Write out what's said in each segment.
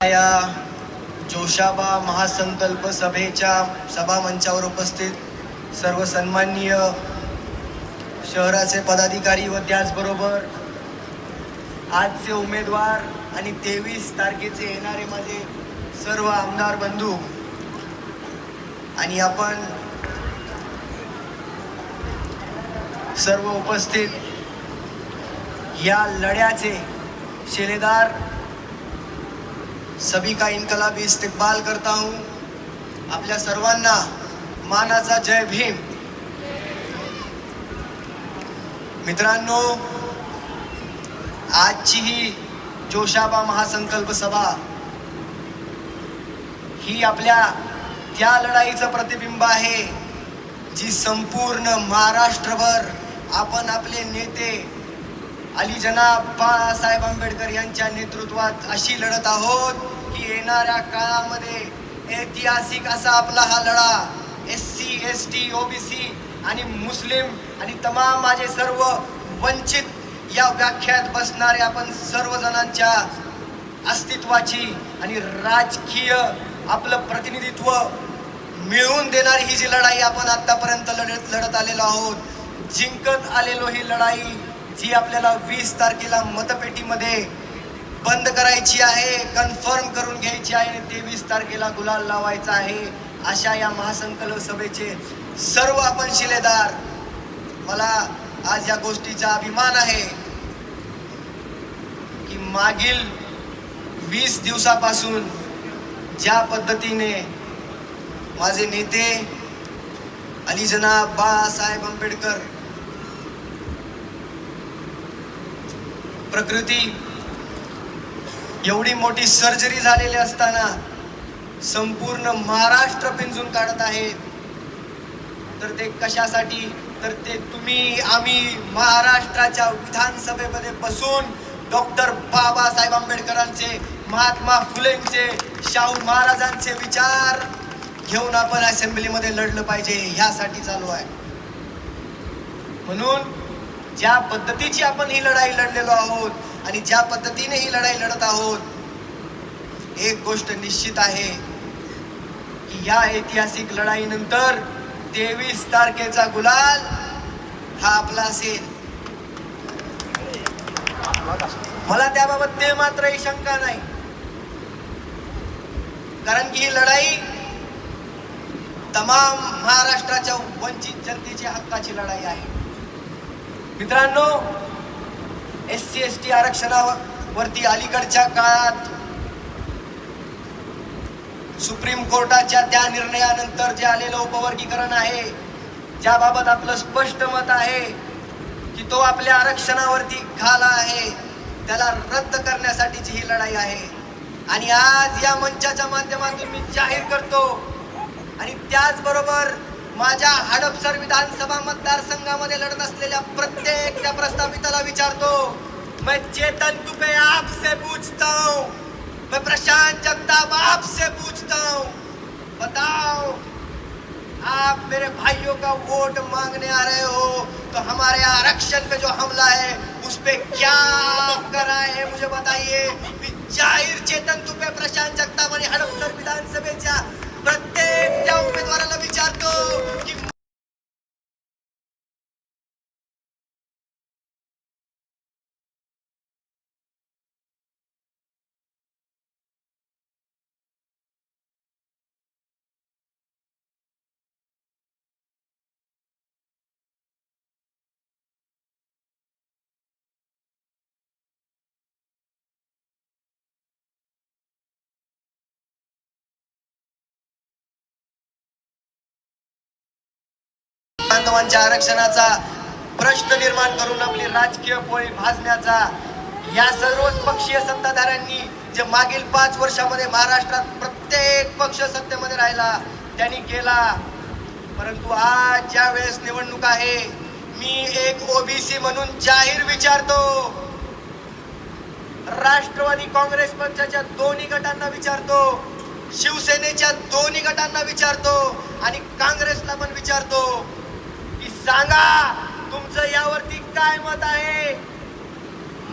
या जोशाबा महासंकल्प सभेच्या सभामंचावर उपस्थित सर्व सन्माननीय शहराचे पदाधिकारी व त्याचबरोबर आजचे उमेदवार आणि तेवीस तारखेचे येणारे माझे सर्व आमदार बंधू आणि आपण सर्व उपस्थित या लढ्याचे शिलेदार सभी का इनकलाबी इस्तेकबाल करता हूँ। आपल्या सर्वांना मानाचा जय भीम. मित्रांनो आजची ही जोशाबा महासंकल्प सभा ही आपल्या त्या लढाईचं प्रतिबिंब आहे जी संपूर्ण महाराष्ट्रभर आपण आपले नेते अली जनाब बाळासाहेब आंबेडकर यांच्या नेतृत्वात अशी लढत आहोत की येणाऱ्या काळामध्ये ऐतिहासिक असा आपला हा लढा S C S T OBC आणि मुस्लिम आणि तमाम माझे सर्व वंचित या व्याख्यात बसणारे आपण सर्वजणांच्या अस्तित्वाची आणि राजकीय आपलं प्रतिनिधित्व मिळवून देणारी ही जी लढाई आपण आतापर्यंत लढत लढत आलेलो आहोत जिंकत आलेलो ही लढाई जी आपल्याला वीस तारखेला मतपेटीमध्ये बंद करायची आहे कन्फर्म करून घ्यायची आहे आणि तेवीस तारखेला गुलाल लावायचा आहे अशा या महासंकल्प सभेचे सर्व आपण शिलेदार. मला आज या गोष्टीचा अभिमान आहे की मागील वीस दिवसापासून ज्या पद्धतीने माझे नेते अली जनाब बाळासाहेब आंबेडकर प्रकृती एवढी मोठी सर्जरी झालेली असताना संपूर्ण महाराष्ट्र पिंजून काढत आहेत तर ते कशासाठी? तर ते तुम्ही आम्ही महाराष्ट्राच्या विधानसभेमध्ये बसून डॉक्टर बाबासाहेब आंबेडकरांचे महात्मा फुलेंचे शाहू महाराजांचे विचार घेऊन आपण असेंब्लीमध्ये लढलं पाहिजे. ह्यासाठी चालू आहे. म्हणून ज्या पद्धतीची आपण ही लढाई लढलेलो आहोत आणि ज्या पद्धतीने ही लढाई लढत आहोत एक गोष्ट निश्चित आहे की या ऐतिहासिक लढाईनंतर तेवीस तारखेचा गुलाल हा आपला असेल. मला त्याबाबत ते मात्रही शंका नाही. कारण की ही लढाई तमाम महाराष्ट्राच्या वंचित जनतेची हक्काची लढाई आहे. मित्रांनो एस सी एस टी आरक्षणावरती अलीकडच्या काळात सुप्रीम कोर्टाच्या त्या निर्णयानंतर जे आलेलं उपवर्गीकरण आहे ज्याबाबत आपलं स्पष्ट मत आहे की तो आपल्या आरक्षणावरती खाला आहे. त्याला रद्द करण्यासाठीची ही लढाई आहे. आणि आज या मंचाच्या माध्यमातून मी जाहीर करतो. आणि त्याचबरोबर माझ्या हडपसर विधानसभा मतदारसंघामध्ये लढत असलेल्या प्रत्येक त्या प्रस्थापिताला विचारतो मैं चेतन तुपे आपसे पूछता हूँ. मैं प्रशांत जगताप आपसे पूछता हूँ. बताओ आप मेरे भाइयों का वोट मांगने आ रहे हो तो हमारे आरक्षण पे जो हमला है उस पे क्या आप कर हैं मुझे बताइए। जाहिर जाहीर चेतन तुपे प्रशांत जगताप आणि हडपसर विधानसभेच्या प्रत्येक त्या उमेदवाराला विचारतो की बांधवांच्या आरक्षणाचा प्रश्न निर्माण करून आपली राजकीय पोळी भाजण्याचा या सर्वच पक्षीय सत्ताधाऱ्यांनी जे मागील पाच वर्षामध्ये महाराष्ट्रात प्रत्येक पक्ष सत्तेमध्ये राहिला त्यांनी केला. परंतु आज ज्या वेळेस निवडणूक आहे मी एक ओबीसी म्हणून जाहीर विचारतो. राष्ट्रवादी काँग्रेस पक्षाच्या दोन्ही गटांना विचारतो शिवसेनेच्या दोन्ही गटांना विचारतो आणि काँग्रेसला पण विचारतो. सांगा तुमचं यावरती काय मत आहे?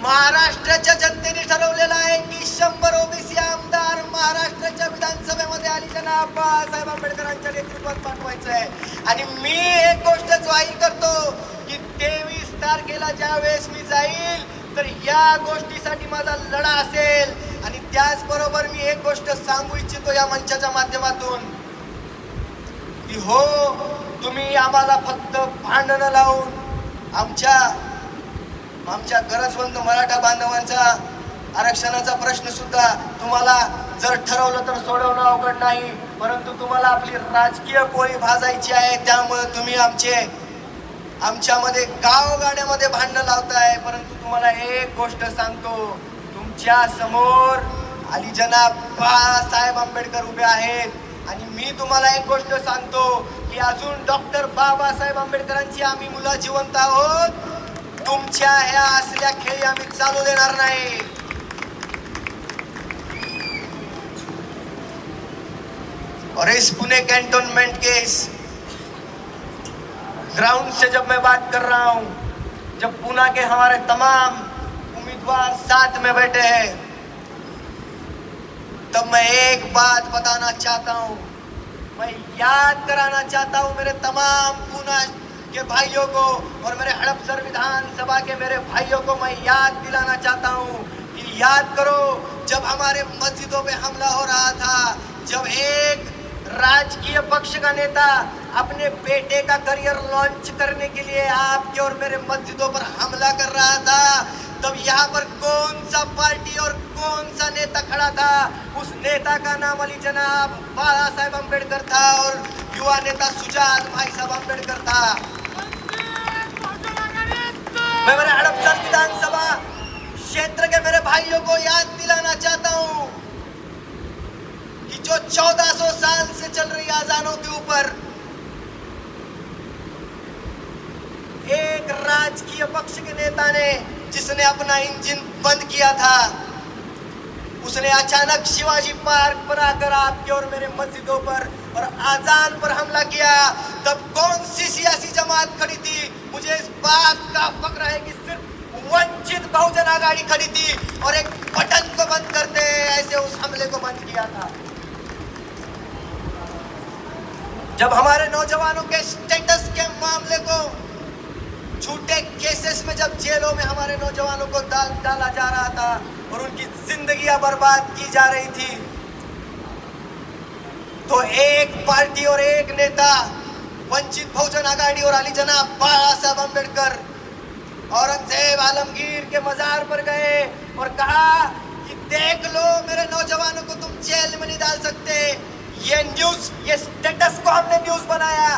महाराष्ट्राच्या जनतेने ठरवलेलं आहे की शंभर ओबीसी आमदार महाराष्ट्राच्या विधानसभेमध्ये आली जनाब बाळासाहेब आंबेडकरांच्या नेतृत्वात पाठवायचं आहे. आणि मी एक गोष्ट जाहीर करतो की तेवीस तारखेला ज्या वेळेस मी जाईल तर या गोष्टीसाठी माझा लढा असेल. आणि त्याचबरोबर मी एक गोष्ट सांगू इच्छितो या मंचाच्या माध्यमातून की हो तुम्ही आम्हाला फक्त भांडणं लावून आमच्या आमच्या गरजवंत मराठा बांधवांचा आरक्षणाचा प्रश्न सुद्धा तुम्हाला जर ठरवलं तर सोडवणं अवघड नाही परंतु तुम्हाला आपली राजकीय पोळी भाजायची आहे त्यामुळे तुम्ही आमचे आमच्यामध्ये गावगाड्यामध्ये भांडणं लावताय. परंतु तुम्हाला एक गोष्ट सांगतो तुमच्यासमोर अली जनाब बाळासाहेब आंबेडकर उभे आहेत. आणि मी तुम्हाला एक गोष्ट सांगतो की अजून डॉक्टर बाबासाहेब आंबेडकरांची आम्ही मुलं जिवंत आहोत. तुमच्या ह्या असल्या खेळी आम्ही चालू देणार नाही. और इस पुणे कैंटोनमेंट के इस ग्राउंड से जब मैं बात कर रहा हूं जब पुणे के हमारे तमाम उम्मीदवार साथ में बैठे हैं तब मैं एक बात बताना चाहता हूँ। मैं याद कराना चाहता हूँ मेरे तमाम पूना के भाइयों को और मेरे हड़पसर विधानसभा के मेरे भाइयों को मैं याद दिलाना चाहता हूँ कि याद करो, जब हमारे मस्जिदों पे हमला हो रहा था, जब एक राजकीय पक्ष का नेता अपने बेटे का करियर लॉन्च करने के लिए आपके और मेरे मस्जिदों पर हमला कर रहा था तब यहाँ पर कौन सा पार्टी और कौन सा नेता खड़ा था? उस नेता का नाम अली जनाब बाला साहेब अंबेडकर था और युवा नेता सुजात भाई साहब अंबेडकर था। मैं मेरे हड़पसर विधानसभा क्षेत्र के मेरे भाइयों को याद दिलाना चाहता हूँ कि जो 1400 साल से चल रही आजानों के ऊपर एक राजकीय पक्ष के नेता ने जिसने अपना इंजन बंद किया था, उसने अचानक शिवाजी पार्क पर आकर आपके और मेरे मस्जिदों पर और आजान पर हमला किया। तब कौन सी सियासी जमात खड़ी थी? मुझे इस बात का फक्र है कि सिर्फ़ वंचित बहुजन आघाड़ी खड़ी थी और एक बटन को बंद करते ऐसे उस हमले को बंद किया था। जब हमारे नौजवानों के स्टेटस के मामले को झूठे केसेस में जब जेलों में हमारे नौजवानों को डाल, डाला जा रहा था और उनकी जिंदगियाँ बर्बाद की जा रही थी तो एक पार्टी और एक नेता, वंचित बहुजन आघाड़ी और अली जनाब बाला साहब अंबेडकर औरंगज़ेब आलमगीर के मजार पर गए और कहा कि देख लो मेरे नौजवानों को तुम जेल में नहीं डाल सकते। ये न्यूज़ ये स्टेटस को हमने न्यूज़ बनाया।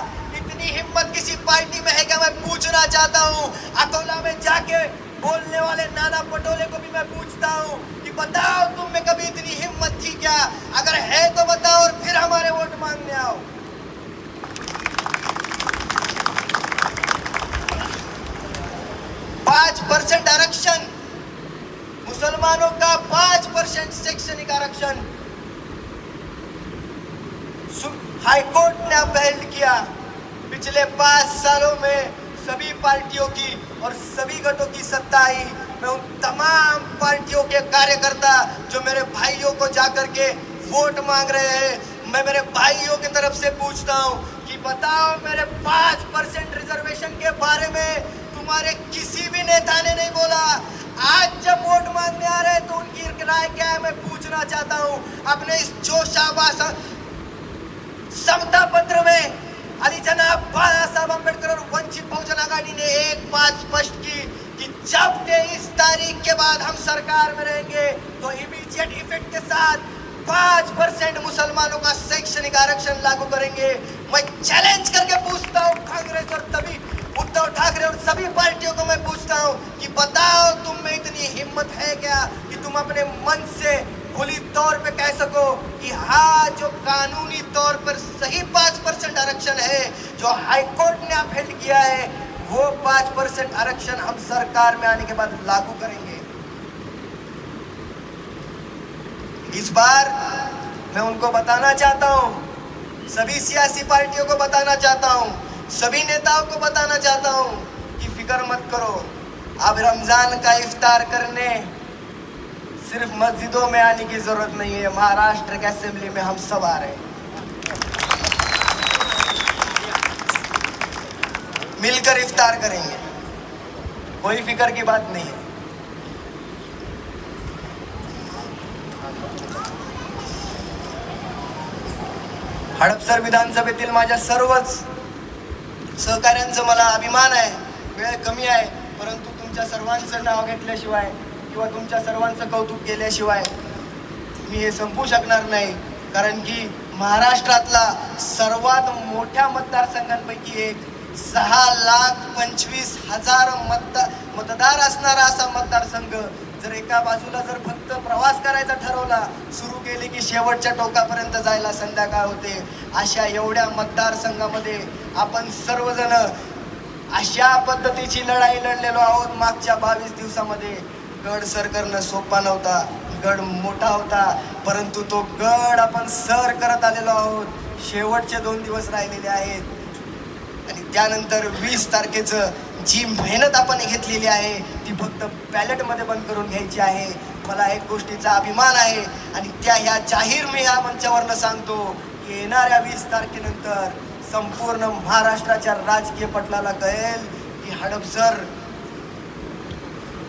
इतनी हिम्मत किसी पार्टी में है क्या? मैं पूछना चाहता हूँ। अकोला में जाके बोलने वाले नाना पटोले को भी मैं पूछता हूँ कि बताओ तुम में कभी इतनी हिम्मत थी क्या? अगर है तो बताओ और फिर हमारे वोट मांगने आओ। पाँच परसेंट आरक्षण। मुसलमानों का पाँच परसेंट शैक्षणिक आरक्षण। हाईकोर्ट ने अपहेल्ड किया। पिछले पाँच सालों में सभी पार्टियों की और सभी गठों की सत्ता आई मैं उन तमाम पार्टियों के कार्यकर्ता जो मेरे भाइयों को जाकर के वोट मांग रहे हैं, मैं मेरे भाइयों की तरफ़ से पूछता हूँ कि बताओ मेरे पाँच परसेंट रिजर्वेशन के बारे में तुम्हारे किसी भी नेता ने नहीं बोला। आज जब वोट मांगने आ रहे हैं तो उनकी राय क्या है, मैं पूछना चाहता हूँ। अपने इस जोश समता पत्र में, अली जनाब वंचित बहुजन आघाड़ी ने एक बात स्पष्ट की कि जब तेईस तारीख के बाद हम सरकार में रहेंगे तो इमीडिएट इफ़ेक्ट के साथ पाँच परसेंट मुसलमानों का शैक्षणिक आरक्षण लागू करेंगे। मैं चैलेंज करके पूछता हूँ कांग्रेस और तभी उद्धव ठाकरे और सभी पार्टियों को मैं पूछता हूँ कि बताओ तुम में इतनी हिम्मत है क्या कि तुम अपने मन से खुली तौर पे कह सको कि हाँ जो कानूनी तौर पर सही पाँच परसेंट आरक्षण है, जो हाई कोर्ट ने अपहेल्ड किया है, वो पाँच परसेंट आरक्षण हम सरकार में आने के बाद लागू करेंगे। इस बार मैं उनको बताना चाहता हूँ, सभी सियासी पार्टियों को बताना चाहता हूँ, सभी नेताओं को बताना चाहता हूँ कि फ़िक्र मत करो। अब रमज़ान का इफ्तार करने सिर्फ मस्जिदों में आने की जरूरत नहीं है महाराष्ट्र के असेंबली में हम सब आ रहे हैं। मिलकर इफ्तार करेंगे। कोई फिक्र की बात नहीं है। हडपसर विधानसभेतील माझ्या सर्वच सहकाऱ्यांचं मला अभिमान आहे वेळ कमी आहे परंतु तुमच्या सर्वांचं नाव घेतल्याशिवाय किंवा तुमच्या सर्वांचं कौतुक केल्याशिवाय मी हे संपू शकणार नाही. कारण की महाराष्ट्रातला सर्वात मोठ्या मतदारसंघांपैकी एक सहा लाख पंचवीस हजार मतदार मतदार असणारा असा मतदारसंघ जर एका बाजूला जर फक्त प्रवास करायचा ठरवला सुरू केले की शेवटच्या टोकापर्यंत जायला संध्याकाळ होते. अशा एवढ्या मतदारसंघामध्ये आपण सर्वजण अशा पद्धतीची लढाई लढलेलो आहोत मागच्या बावीस दिवसामध्ये. गड सर करणं सोपा नव्हता गड मोठा होता परंतु तो गड आपण सर करत आलेलो आहोत. शेवटचे दोन दिवस राहिलेले आहेत. आणि त्यानंतर वीस तारखेचं जी मेहनत आपण घेतलेली आहे ती फक्त बॅलेटमध्ये बंद करून घ्यायची आहे. मला एक गोष्टीचा अभिमान आहे आणि त्या ह्या जाहीर मी ह्या मंचावरनं सांगतो की येणाऱ्या वीस तारखेनंतर संपूर्ण महाराष्ट्राच्या राजकीय पटलाला कळेल की हडपसर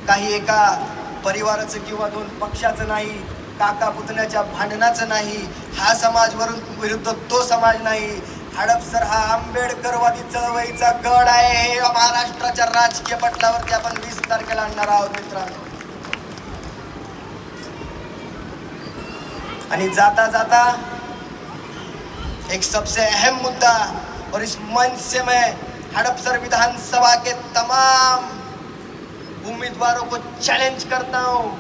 काही एका परिवाराचं किंवा दोन पक्षाचं नाही काका पुतण्याच्या भांडणाचं नाही हा समाज वरून विरुद्ध तो समाज नाही. हडपसर हा आंबेडकरवादी चळवळीचा गड आहे हे महाराष्ट्राच्या राजकीय पटलावरती आपण वीस तारखेला आणणार आहोत मित्रांनो. आणि जाता जाता एक सबसे अहम मुद्दा और इस मंच से मैं हड़पसर विधानसभा के तमाम उम्मीदवारों को चैलेंज करता हूँ।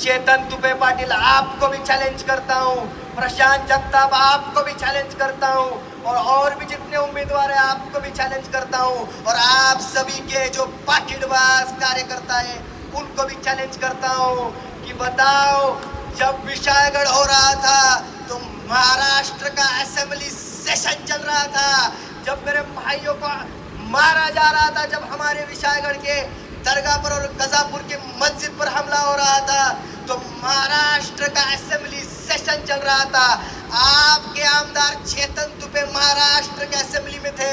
चेतन तुपे पाटिल आपको भी चैलेंज करता हूँ। प्रशांत जगताप आपको भी चैलेंज करता हूँ। और और भी जितने उम्मीदवार हैं, आपको भी चैलेंज करता हूँ। और आप सभी के जो पाकिटबाज कार्यकर्ता है, उनको भी चैलेंज करता हूँ कि बताओ, जब विशालगढ़ हो रहा था तो महाराष्ट्र का असेंबली सेशन चल रहा था। जब मेरे भाइयों को मारा जा रहा था, जब हमारे विशालगढ़ के दरगाह पर और गजापुर के मस्जिद पर हमला हो रहा था तो महाराष्ट्र का असेंबली सेशन चल रहा था। आपके आमदार चेतन दुबे महाराष्ट्र के असेंबली में थे।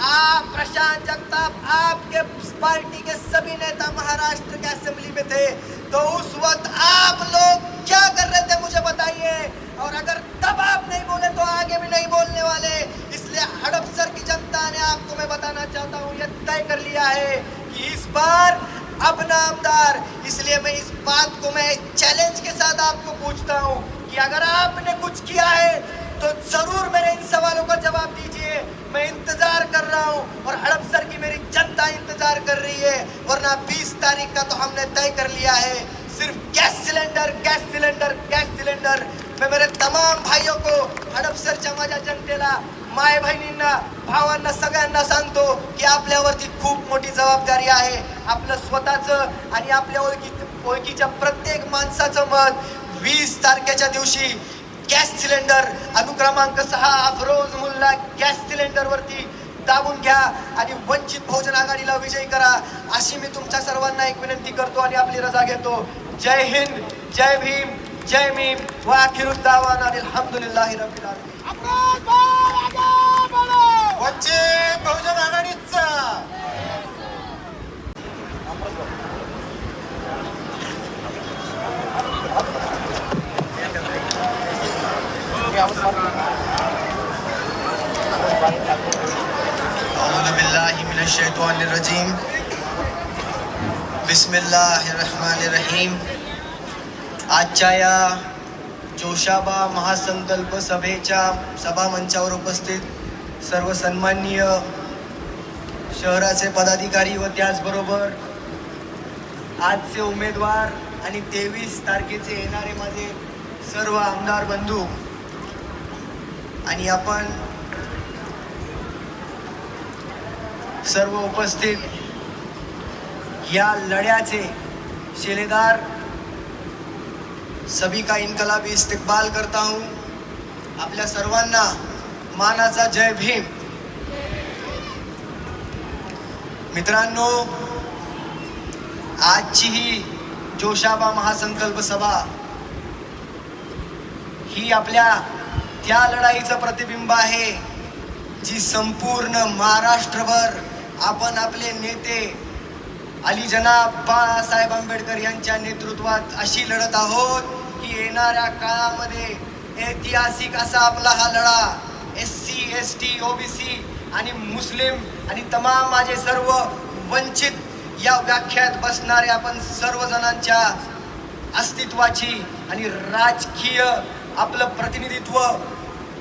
आप, प्रशांत जगताप, आपके पार्टी के सभी नेता महाराष्ट्र के असेंबली में थे। तो उस वक्त आप लोग क्या कर रहे थे, मुझे बताइए। और अगर तब आप नहीं बोले तो आगे भी नहीं बोलने वाले। इसलिए हड़पसर की जनता ने आपको मैं बताना चाहता हूँ, ये तय कर लिया है। इस बार अपना आमदार इसलिए मैं इस बात को मैं चैलेंज के साथ आपको पूछता हूँ कि अगर आपने कुछ किया है तो ज़रूर मेरे इन सवालों का जवाब दीजिए। मैं इंतज़ार कर रहा हूँ और हड़पसर की मेरी जनता इंतज़ार कर रही है, वरना 20 तारीख का तो हमने तय कर लिया है। सिर्फ़ gas cylinder gas cylinder gas cylinder. मी मेरे तमाम भाइयों को हडपसरच्या माझ्या जनतेला माय बहिणींना भावांना सगळ्यांना सांगतो की आपल्यावरती खूप मोठी जबाबदारी आहे. आपलं स्वतःचं आणि आपल्या ओळखी ओळखीच्या प्रत्येक माणसाचं मत वीस तारखेच्या दिवशी गॅस सिलेंडर अनुक्रमांक सहा अफरोज मुल्ला गॅस सिलेंडरवरती दाबून घ्या आणि वंचित बहुजन आघाडीला विजयी करा अशी मी तुमच्या सर्वांना एक विनंती करतो आणि आपली रजा घेतो. जय हिंद जय भीम जय भीम व अखिरुद्दावान अल्हम्दुलिल्लाहि रब्बिल आलमीन. वंचित बहुजन आघाडीचा. अऊज़ु बिल्लाहि रजीम बिस्मिल्लाहिर रहमानिर रहीम आजच्या या जोशाबा महासंकल्प सभेच्या सभामंचावर उपस्थित सर्व सन्माननीय शहराचे पदाधिकारी व त्याचबरोबर आजचे उमेदवार आणि तेवीस तारखेचे येणारे माझे सर्व आमदार बंधू. आणि आपण सर्व उपस्थित या लढ्याचे शिलेदार सभी का इनकलाबी इस्तेकबाल करता हूँ. आपल्या सर्वांना मानाचा जय भीम. मित्रांनो आजची ही जोशाबा महासंकल्प सभा ही आपल्या त्या लढाईचं प्रतिबिंब आहे जी संपूर्ण महाराष्ट्रभर आपण आपले नेते अली जनाब बाळासाहेब आंबेडकर यांच्या नेतृत्वात अशी लढत आहोत की येणाऱ्या काळामध्ये ऐतिहासिक असा आपला हा लढा S T O T OBC आणि मुस्लिम आणि तमाम माझे सर्व वंचित या व्याख्यात बसणारे आपण सर्वजणांच्या अस्तित्वाची आणि राजकीय आपलं प्रतिनिधित्व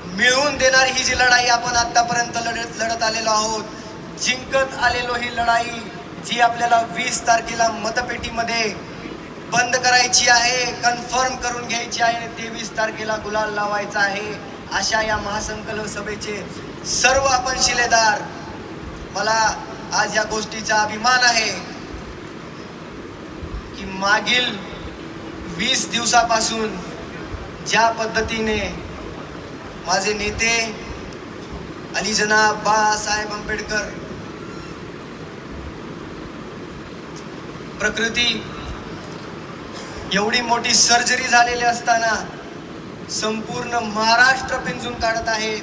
मिळवून देणारी ही जी लढाई आपण आत्तापर्यंत लढत लढत आलेलो आहोत जिंकत आलेलो ही लढाई जी आपल्याला वीस तारखेला मतपेटीमध्ये बंद करायची आहे कन्फर्म करून घ्यायची आहे आणि तेवीस तारखेला गुलाल लावायचा आहे. अशा या महासंकल्प सभेचे सर्व आपण शिलेदार मला आज या गोष्टीचा अभिमान आहे की मागील वीस दिवसापासून ज्या पद्धतीने माझे नेते अली जनाब बाळासाहेब आंबेडकर प्रकृती एवढी मोठी सर्जरी झालेली असताना संपूर्ण महाराष्ट्र पिंजून काढत आहे.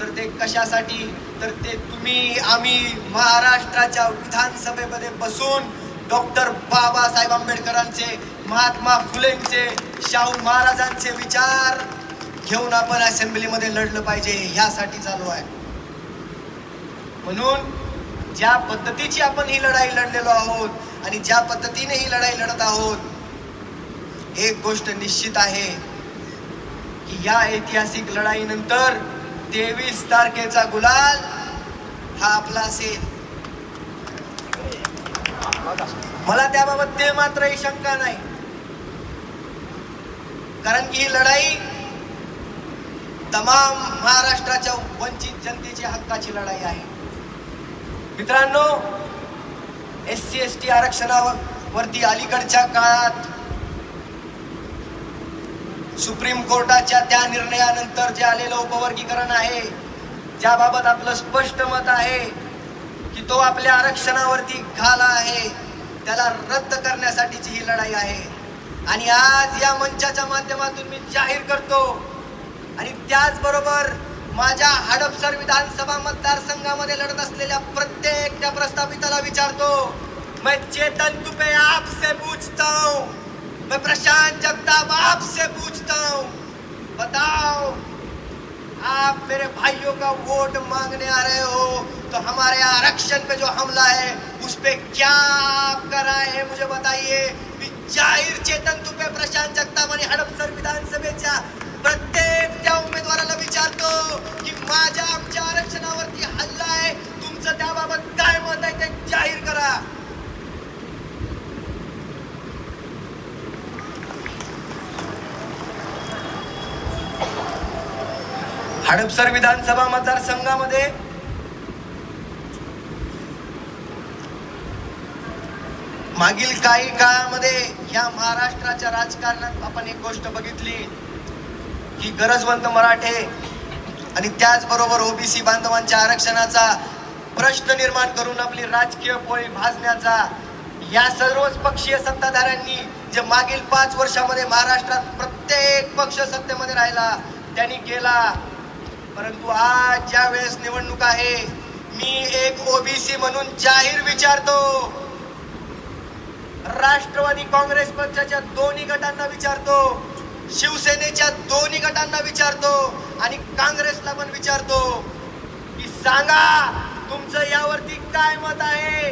तर ते कशासाठी? तर ते तुम्ही आम्ही महाराष्ट्राच्या विधानसभेमध्ये बसून डॉक्टर बाबासाहेब आंबेडकरांचे महात्मा फुलेंचे शाहू महाराजांचे विचार घेऊन आपण असेंब्लीमध्ये लढलं पाहिजे ह्यासाठी चालू आहे. म्हणून ज्या पद्धतीची आपण ही लढाई लढलेलो आहोत आणि ज्या पद्धतीने ही लढाई लढत आहोत एक गोष्ट निश्चित आहे. की या ऐतिहासिक लढाईनंतर तेवीस तारखेचा गुलाल हा आपला असेल. मला त्याबाबत ते मात्रही शंका नाही. कारण की ही लढाई तमाम महाराष्ट्राच्या वंचित जनतेची हक्काची लढाई आहे. मित्रांनो एस सी एस टी आरक्षणावर वरती अलीकडच्या काळात सुप्रीम कोर्टाच्या त्या निर्णयानंतर जे आलेलं उपवर्गीकरण आहे ज्याबाबत आपलं स्पष्ट मत आहे की तो आपल्या आरक्षणावरती घाला आहे त्याला रद्द करण्यासाठीची ही लढाई आहे. आणि आज या मंचाच्या माध्यमातून मी जाहीर करतो आणि त्याचबरोबर माझ्या हडपसर विधानसभा मतदारसंघामध्ये लढत असलेल्या प्रत्येक त्या प्रस्थापिताला विचारतो मैं चेतन तुपे आपसे पूछता हूँ. मैं प्रशांत जगताप आपसे पूछता हूँ। बताओ, आप मेरे भाइयों का वोट मांगने आ रहे हो तो हमारे आरक्षण पे जो हमला है, उस पर क्या आप कर रहे हैं? मुझे बताइए जाहीर चेतन तुपे प्रशांत जगताप आणि हडपसर विधानसभेच्या प्रत्येक त्या उमेदवाराला विचारतो की माझ्या आमच्या आरक्षणावरती हडपसर विधानसभा मतदारसंघामध्ये मागील काही काळामध्ये या महाराष्ट्राच्या राजकारणात आपण एक गोष्ट बघितली की गरजवंत मराठे आणि त्याचबरोबर ओबीसी बांधवांच्या आरक्षणाचा प्रश्न निर्माण करून आपली राजकीय पोळी भाजण्याचा या सर्वच पक्षीय सत्ताधाऱ्यांनी जे मागील पाच वर्षामध्ये महाराष्ट्रात प्रत्येक पक्ष सत्तेमध्ये राहिला त्यांनी केला. परंतु आज ज्या वेळेस निवडणूक आहे मी एक ओबीसी म्हणून जाहीर विचारतो. राष्ट्रवादी काँग्रेस पक्षाच्या दोन्ही गटांना विचारतो शिवसेनेच्या दोन्ही गटांना विचारतो आणि काँग्रेसला पण विचारतो की सांगा तुमचं यावरती काय मत आहे?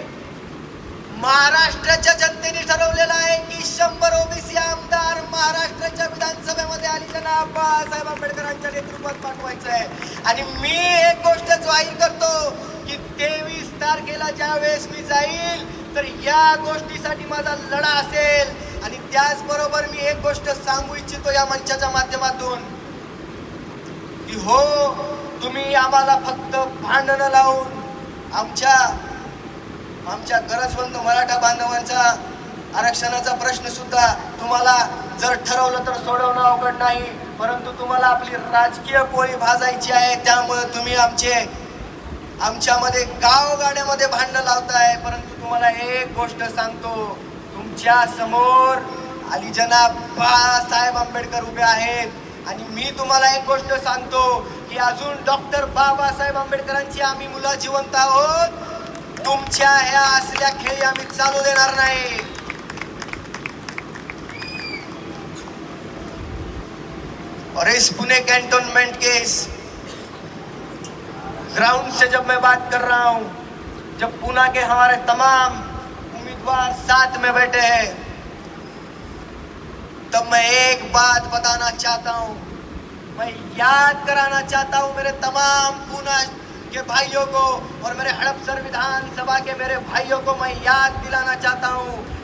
महाराष्ट्राच्या जनतेने ठरवलेलं आहे की शंभर ओबीसी आमदार महाराष्ट्राच्या विधानसभेमध्ये आली. जनाब बाळासाहेब आंबेडकरांच्या नेतृत्वात पाठवायचं आहे. आणि मी एक गोष्ट जाहीर करतो की तेवीस तारखेला ज्या वेळेस मी जाईल तर या गोष्टीसाठी माझा लढा असेल. आणि त्याचबरोबर मी एक गोष्ट सांगू इच्छितो या मंचाच्या माध्यमातून. की हो तुम्ही आम्हाला फक्त भांडणं लावून आमच्या आमच्या गरजवंत मराठा बांधवांचा आरक्षणाचा प्रश्न सुद्धा तुम्हाला जर ठरवलं तर सोडवणं अवघड नाही परंतु तुम्हाला आपली राजकीय पोळी भाजायची आहे त्यामुळे तुम्ही आमचे आमच्यामध्ये गावगाड्यामध्ये भांडणं लावताय. परंतु तुम्हाला एक गोष्ट सांगतो तुमच्यासमोर अली जनाब बाळासाहेब आंबेडकर उभे आहेत. आणि मी तुम्हाला एक गोष्ट सांगतो की अजून डॉक्टर बाबासाहेब आंबेडकरांची आम्ही मुलं जिवंत आहोत. तुमच्या ह्या असल्या चालू देणार नाही. और इस पुणे कैंटोनमेंट के इस ग्राउंड से जब मैं बात कर रहा हूँ, जब पूना के हमारे तमाम उम्मीदवार साथ में बैठे हैं, तब मैं एक बात बताना चाहता हूँ, मैं याद कराना चाहता हूँ मेरे तमाम पूना के भाइयों को और मेरे हड़प संविधान विधानसभा के मेरे भाइयों को मैं याद दिलाना चाहता हूँ।